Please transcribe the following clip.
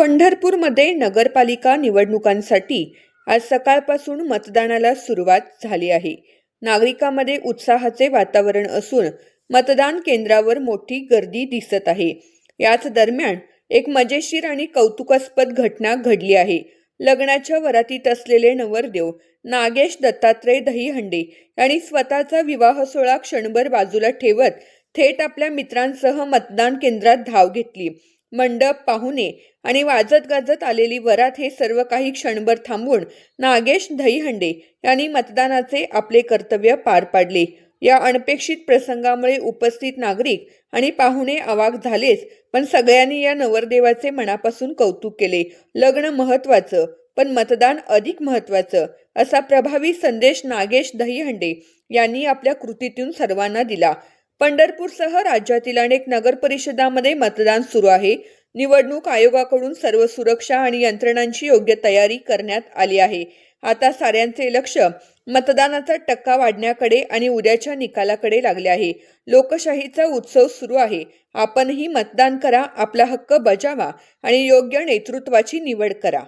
पंढरपूरमध्ये नगरपालिका निवडणुकांसाठी आज सकाळपासून मतदानाला सुरुवात झाली आहे. नागरिकांमध्ये उत्साहाचे वातावरण असून मतदान केंद्रावर मोठी गर्दी दिसत आहे. याच दरम्यान एक मजेशीर आणि कौतुकास्पद घटना घडली आहे. लग्नाच्या वरातीत असलेले नवरदेव नागेश दत्तात्रय दहीहंडे यांनी स्वतःचा विवाह सोहळा क्षणभर बाजूला ठेवत थेट आपल्या मित्रांसह मतदान केंद्रात धाव घेतली. मंडप पाहुणे आणि वाजत गाजत आलेली वरात हे सर्व काही क्षणभर थांबून नागेश दहीहंडे यांनी मतदानाचे आपले कर्तव्य पार पाडले. या अनपेक्षित प्रसंगामुळे उपस्थित नागरिक आणि पाहुणे अवाक झालेच पण सगळ्यांनी या नवरदेवाचे मनापासून कौतुक केले. लग्न महत्वाचं पण मतदान अधिक महत्वाचं असा प्रभावी संदेश नागेश दहीहंडे यांनी आपल्या कृतीतून सर्वांना दिला. पंढरपूरसह राज्यातील अनेक नगर परिषदांमध्ये मतदान सुरू आहे. निवडणूक आयोगाकडून सर्व सुरक्षा आणि यंत्रणांची योग्य तयारी करण्यात आली आहे. आता साऱ्यांचे लक्ष मतदानाचा टक्का वाढण्याकडे आणि उद्याच्या निकालाकडे लागले आहे. लोकशाहीचा उत्सव सुरू आहे. आपणही मतदान करा आपला हक्क बजावा आणि योग्य नेतृत्वाची निवड करा.